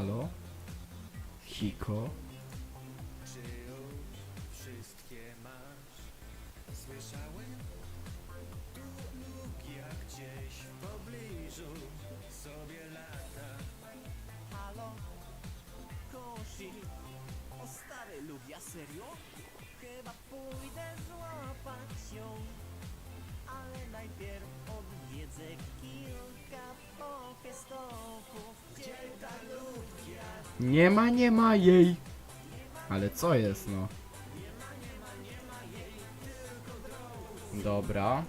Halo? Hiko? O stary Lugia, serio? Chyba pójdę złapać ją Ale najpierw odwiedzę kilka pokestopów Gdzie ta? Nie ma, nie ma jej! Ale co jest no? Dobra.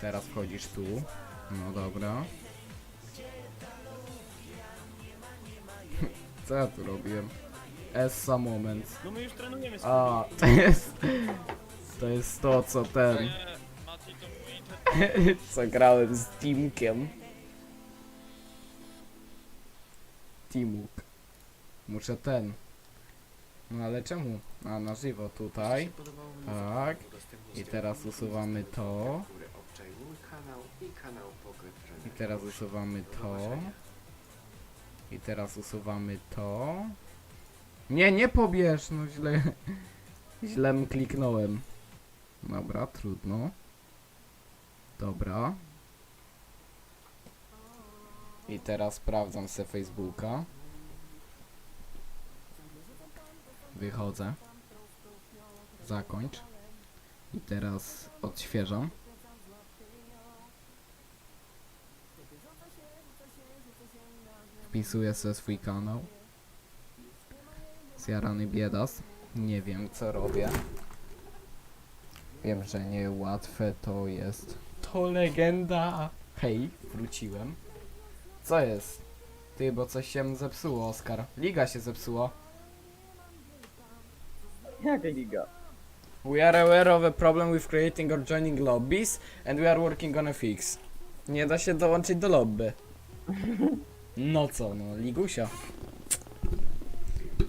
Teraz wchodzisz tu. No dobra. Co ja tu robiłem? Essa moment. No my już trenujemy z A, to jest... To jest to, co ten... Co grałem z Teamkiem. Teamuk. Muszę ten. No ale czemu? A na żywo tutaj. Tak. I teraz usuwamy to. I teraz usuwamy to. I teraz usuwamy to. Nie, nie pobierz! No źle. Źle kliknąłem. Dobra, trudno. Dobra. I teraz sprawdzam se Facebooka. Wychodzę. Zakończ. I teraz odświeżam. Wpisuję sobie swój kanał. Zjarany biedas. Nie wiem co robię. Wiem, że niełatwe to jest. To legenda! Hej, wróciłem. Co jest? Ty, bo coś się zepsuło, Oskar. Liga się zepsuła. Jak liga? We are aware of a problem with creating or joining lobbies and we are working on a fix. Nie da się dołączyć do lobby. No co, no, Ligusia.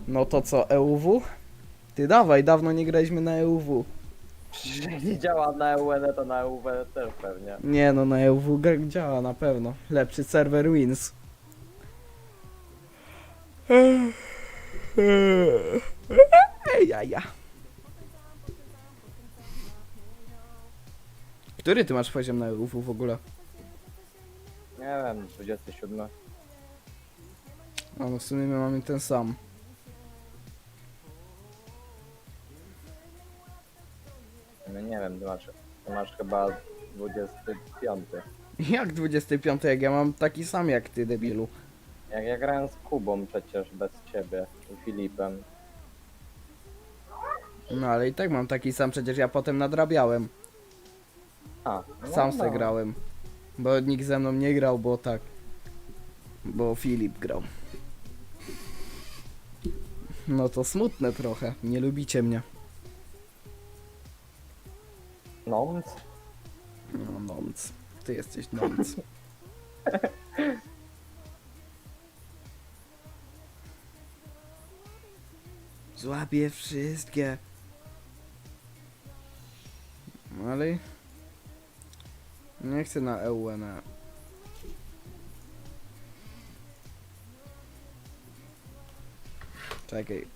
No to co, EUW? Ty dawaj, dawno nie graliśmy na EUW. Nie działa na EUN, to na EUW też pewnie. Nie no, na EUW gra- działa na pewno. Lepszy serwer wins. Ej, ja, ja. Który ty masz poziom na EUW w ogóle? Nie wiem, 27. A no w sumie my mamy ten sam. No nie wiem, ty masz, ty masz chyba 25. Jak 25, jak ja mam taki sam jak ty, debilu. Jak ja grałem z Kubą przecież bez ciebie i Filipem. No ale i tak mam taki sam, przecież ja potem nadrabiałem. A, no, Sam no. se grałem. Bo nikt ze mną nie grał, bo tak. Bo Filip grał. No to smutne trochę. Nie lubicie mnie. No, No, nonc. Ty jesteś nonc. Złapię wszystkie. No Ale... Nie chcę na E EUN. Czekaj.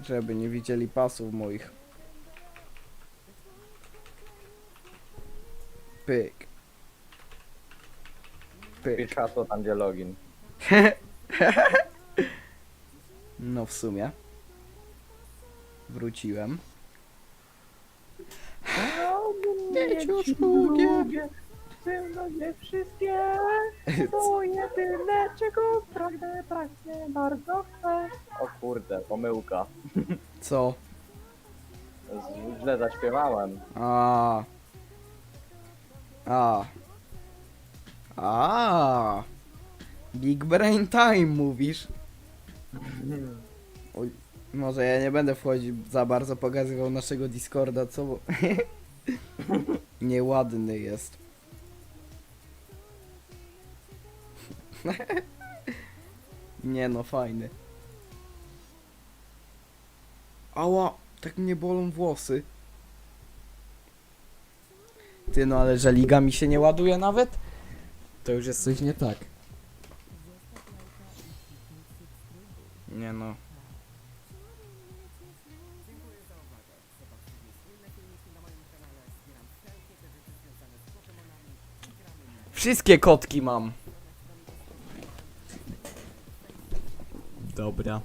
Żeby nie widzieli pasów moich. Pyk. Pyk. pisz hasło tam gdzie login. No w sumie. Wróciłem. Mieć lubię. nie wszystkie to jedyne czego pragnę, pragnę, bardzo chcę. O kurde, pomyłka. Co? Z- Źle zaśpiewałem. A. A. A. Big Brain Time mówisz? Oj, może ja nie będę wchodził za bardzo pokazywał naszego Discorda, co? Nieładny jest. nie no, fajny. Ała, tak mnie bolą włosy. Ty no, ale że liga mi się nie ładuje nawet? To już jest coś nie tak. Nie no. Wszystkie kotki mam. Dobra.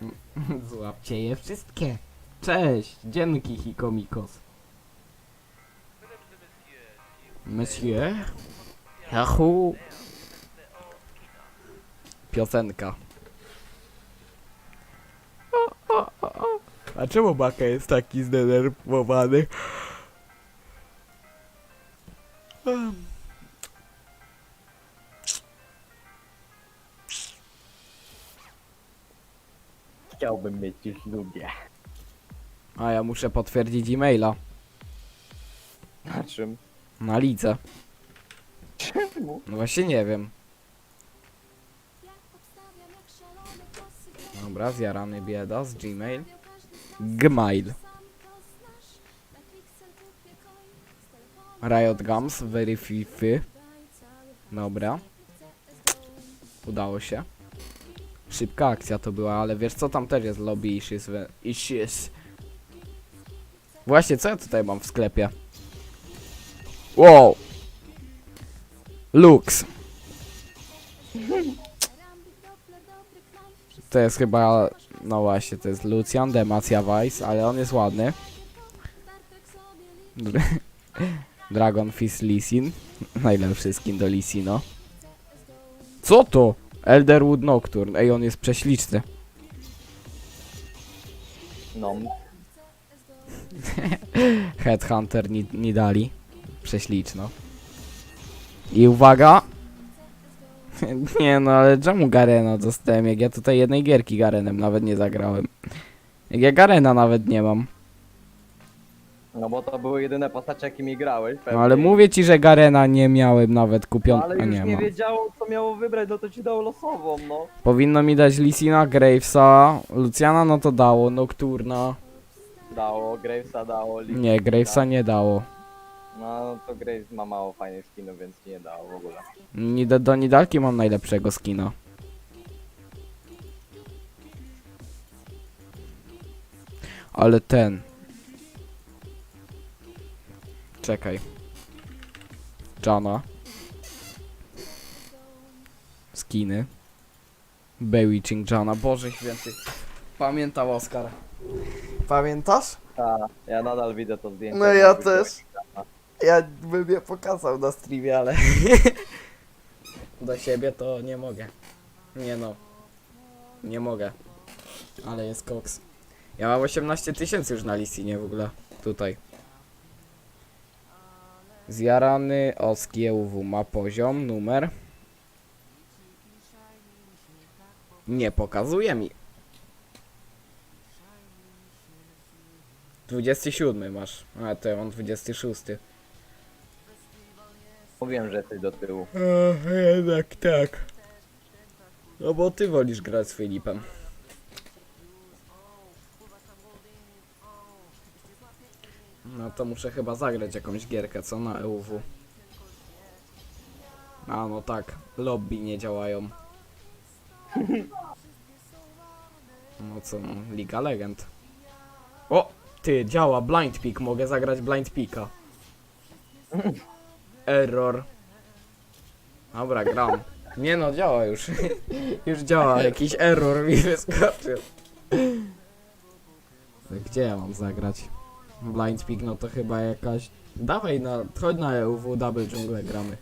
Złapcie je wszystkie. Cześć, dzięki Hikomikos. Monsieur? Yahoo! Piosenka. O, o, o, o. A czemu Baka jest taki zdenerwowany? Chciałbym mieć ich lubię. A ja muszę potwierdzić e-maila Na czym? na lice. Czemu? No właśnie nie wiem. Dobra, zjarany bieda z Gmail. Gmail. Riot Games, Verify. Dobra. Udało się. Szybka akcja to była, ale wiesz co, tam też jest lobby issues. issues. Właśnie, co ja tutaj mam w sklepie? Wow! Lux. To jest chyba, no właśnie, to jest Lucian Demacia Vice, ale on jest ładny. Dr- Dragon Fist Lisin. Najlepszy skin do Lisino. Co to? Elderwood Nocturne. Ej, on jest prześliczny. No. Headhunter nie, nie dali. Prześliczno. I uwaga! Nie no, ale czemu Garena dostałem, jak ja tutaj jednej gierki Garenem nawet nie zagrałem. Jak ja Garena nawet nie mam. No bo to były jedyne postacie, jakimi grałeś. No pewnie. ale mówię ci, że Garena nie miałem nawet No, kupion... ale już nie nie, wiedziało, co miało wybrać, no to ci dało losową, no. Powinno mi dać Lisina, Gravesa, Luciana no to dało, Nocturna. Dało, Gravesa dało, Lee Nie, Gravesa nie dało. No to Graves ma mało fajnych skinów, więc nie dało w ogóle. Nida, do Nidalki mam najlepszego skina. Ale ten. Czekaj. Jana. Skiny. Bewitching Jana. Boże święty. Pamiętał Oskar. Pamiętasz? Ta, ja nadal widzę to zdjęcie. No ja też. Ja bym je pokazał na streamie, ale do siebie to nie mogę. Nie no. Nie mogę. Ale jest koks. Ja mam 18 tysięcy już na listinie w ogóle. Tutaj. Zjarany Oskiełwu ma poziom, numer. Nie pokazuje mi. 27 masz. A to ja mam 26. Mówiłem, że jesteś do tyłu. jednak tak. No bo ty wolisz grać z Filipem. No to muszę chyba zagrać jakąś gierkę, co na EUW. A no tak, lobby nie działają. No co, no, Liga Legend. O, ty, działa Blind Peak, mogę zagrać Blind Peaka. Error. Dobra, gram. Nie no, działa już. już działa, jakiś error mi wyskoczył. Gdzie ja mam zagrać? Blind Peak, no to chyba jakaś... Dawaj na... Chodź na EUW, Double Jungle gramy.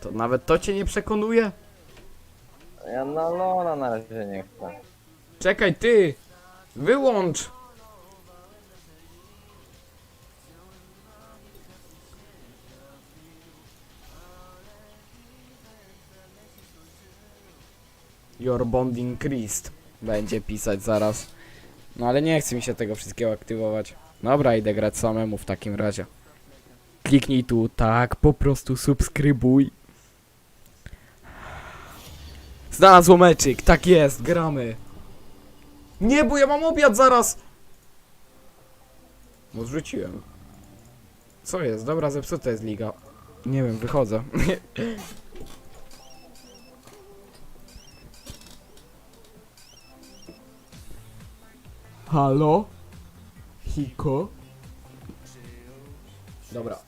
To nawet to cię nie przekonuje? Ja na Lona na razie nie chcę. Czekaj, ty! Wyłącz! Your bond increased. Będzie pisać zaraz. No ale nie chce mi się tego wszystkiego aktywować. Dobra, idę grać samemu w takim razie. Kliknij tu, tak, po prostu subskrybuj. Znalazło meczyk, tak jest, gramy. Nie, bo ja mam obiad zaraz! Zrzuciłem. Co jest? Dobra, zepsuta jest liga. Nie wiem, wychodzę. Halo? Hiko? Dobra.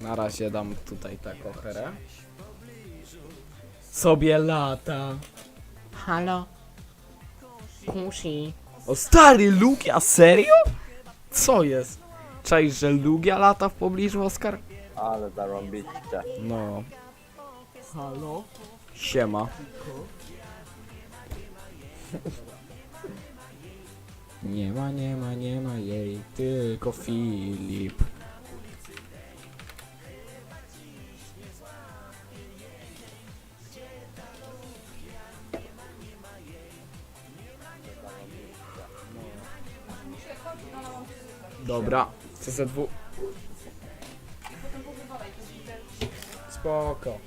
Na razie dam tutaj tak ocherę. Sobie lata. Halo? Kusi. O stary Lugia, serio? Co jest? Cześć, że Lugia lata w pobliżu Oskar? Ale zarąbiście. No. Halo? Siema. Nie ma, nie ma, nie ma jej, tylko Filip. Dobra, CZ2. Spoko.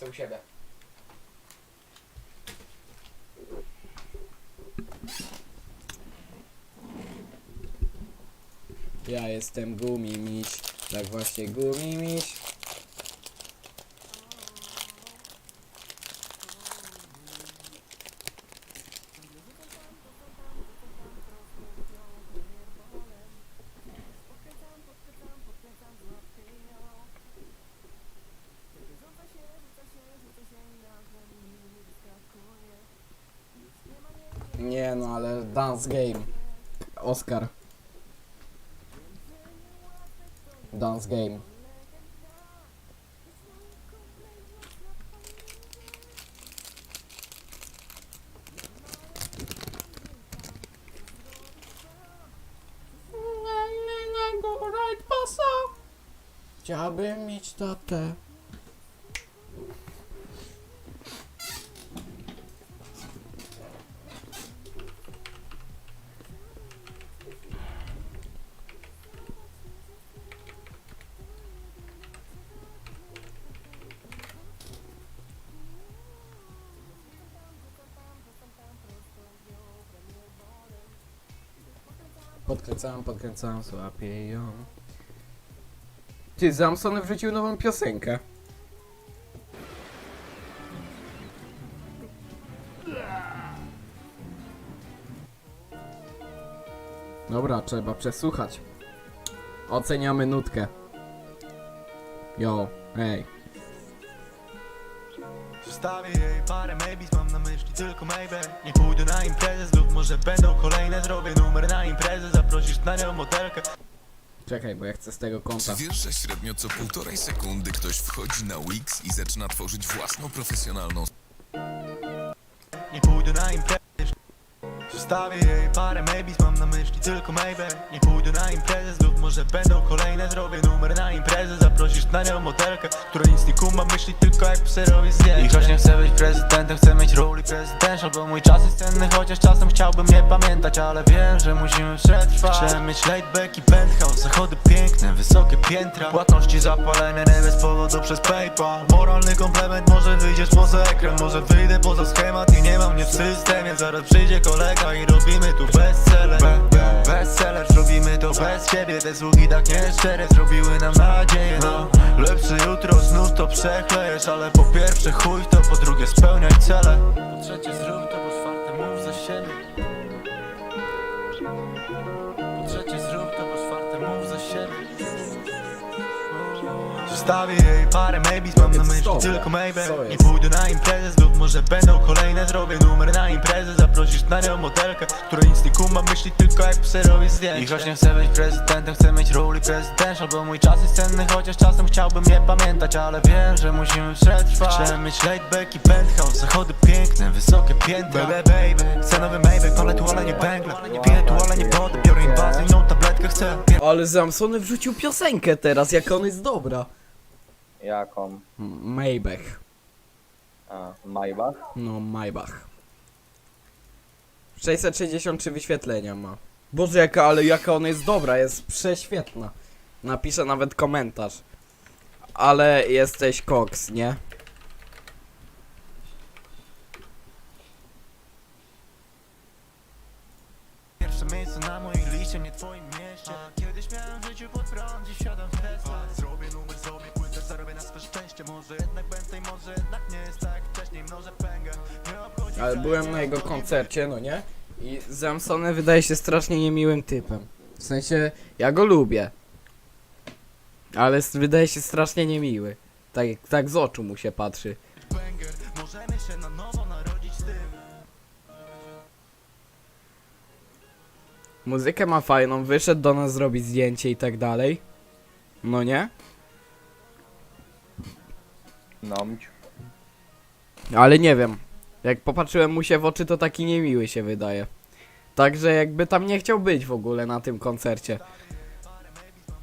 Jestem u siebie. Ja jestem gumimiś, tak właśnie gumimiś. Dance Game. Oscar. Dance Game. Chciałbym mieć tatę. Podkręcałem, podkręcałem, złapię ją. Ty, Zamson wrzucił nową piosenkę. Dobra, trzeba przesłuchać. Oceniamy nutkę. Jo, ej. Wstawię jej parę maybes, tylko maybe. Nie pójdę na imprezę, znów może będą kolejne. Zrobię numer na imprezę, zaprosisz na nią modelkę. Czekaj, bo ja chcę z tego konta. Czy wiesz, że średnio co półtorej sekundy ktoś wchodzi na Wix i zaczyna tworzyć własną profesjonalną Nie pójdę na imprezę Wstawię jej parę maybes, mam na myśli tylko maybe. Nie pójdę na imprezę, znów może będą kolejne. Zrobię numer na imprezę, zaprosisz na nią modelkę Która nic nie kuma, myśli tylko jak pserowi zdjęcie. I choć nie chcę być prezydentem, chcę mieć roli prezydental Bo mój czas jest cenny, chociaż czasem chciałbym nie pamiętać Ale wiem, że musimy przetrwać. Chcę mieć laidback i penthouse, zachody piękne, wysokie piętra. Płatności zapalenia nie bez powodu przez Paypal. Moralny komplement, może wyjdziesz poza ekran Może wyjdę poza schemat i nie mam mnie w systemie. Zaraz przyjdzie kolega i robimy tu bestseller Be, be, Bestseller, zrobimy to bez ciebie. Te sługi tak nieszczere zrobiły nam nadzieję No, lepsze jutro znów to przechlejesz Ale po pierwsze chuj to, po drugie spełniaj cele. Po trzecie zrób to, po czwarte mów za siebie Wstawię jej parę maybes, mam na myśli tylko maybe. Nie pójdę na imprezę, znów może będą kolejne Zrobię numer na imprezę, zaprosisz na nią modelkę Która nic nie kuma, myśli tylko jak pserowi zdjęcie. I choć nie chcę być prezydentem, chcę mieć roli prezydental Bo mój czas jest cenny, chociaż czasem chciałbym nie pamiętać Ale wiem, że musimy przetrwać. Chcę mieć laidback i penthouse, zachody piękne, wysokie piętra. Baby, baby, chcę nowy Maybach, palę tu, ale nie bangle Nie piję tu, ale nie wodę, biorę inwazyjną tabletkę, chcę. Ale Zamsony wrzucił piosenkę teraz, jak ona jest dobra. Jaką? Maybach. A, Maybach? No, Maybach. 663 wyświetlenia ma. Boże, jaka, ale jaka ona jest dobra, jest prześwietna. Napiszę nawet komentarz. Ale jesteś koks, nie? Jego koncercie, no nie? I Zamsony wydaje się strasznie niemiłym typem. W sensie, ja go lubię. Ale s- wydaje się strasznie niemiły. Tak, tak z oczu mu się patrzy. Banger, możemy się na nowo narodzić z tym Muzykę ma fajną, wyszedł do nas zrobić zdjęcie i tak dalej. No nie? Nomć. Ale nie wiem. Jak popatrzyłem mu się w oczy, to taki niemiły się wydaje. Także jakby tam nie chciał być w ogóle na tym koncercie.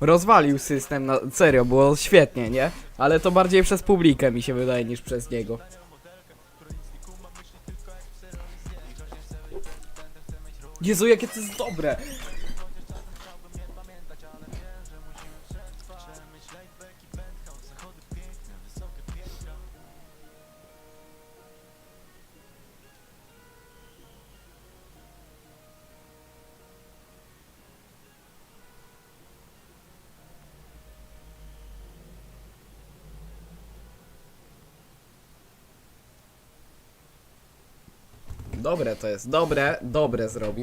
Rozwalił system, na serio, było świetnie, nie? Ale to bardziej przez publikę mi się wydaje niż przez niego. Jezu, jakie to jest dobre! Dobre to jest, dobre, dobre zrobił.